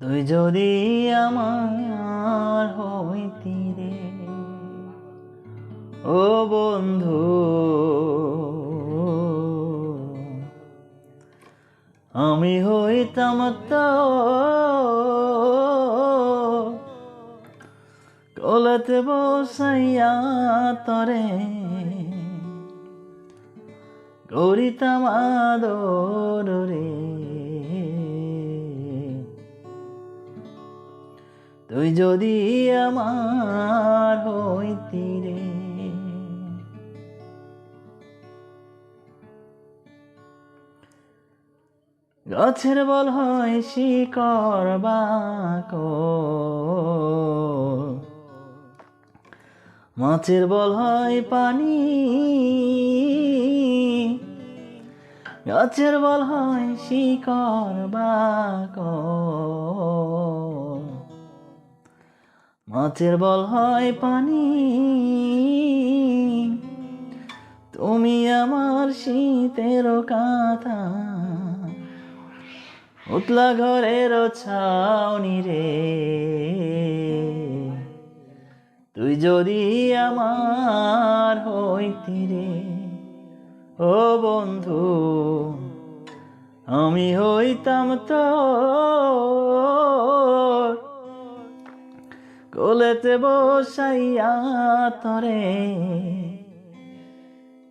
তুই যদি আমার হইতি রে, ও বন্ধু, আমি হইতাম কলতে বসাইয়া তরে গরিতাম আদর রে। তুই যদি আমার হইতি রে। গাছের বল হয় শিকড় বাক। মাছের বল হয় পানি। গাছের বল হয় শিকড় বাক। মাছের বল হয় পানি। তুমি আমার শীতের কাঁথা। উতলা ঘরের ছাউনি রে। তুই যদি আমার হইতি রে, ও বন্ধু, আমি হইতাম তো কোলেতে বসাইয়া তরে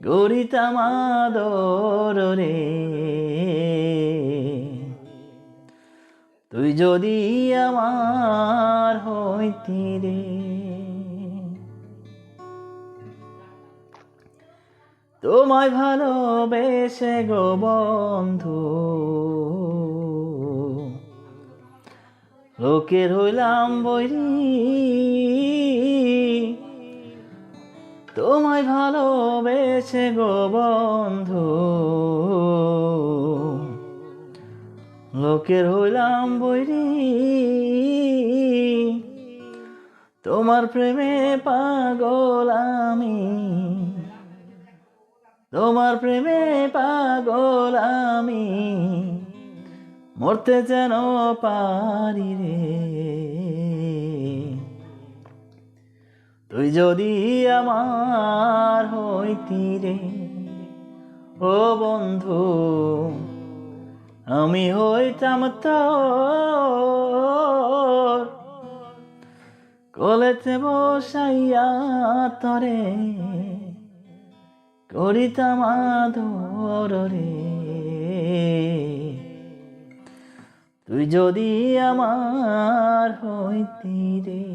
গরিতাম আদর রে। তুই যদি আমার হইতি রে। তোমায় ভালোবেসে গো বন্ধু লোকের হইলাম বৈরি। তোমায় ভালোবেসে গো বন্ধু। লোকের হইলাম বৈরি। তোমার প্রেমে পাগল আমি। তোমার প্রেমে পাগল আমি। মরতে যেন পারি রে। তুই যদি আমার হইতি রে, ও বন্ধু, আমি হইতাম তোর কলেতে বসাইয়া তরে, করিতাম আদর রে। তুই যদি আমার হইতি রে।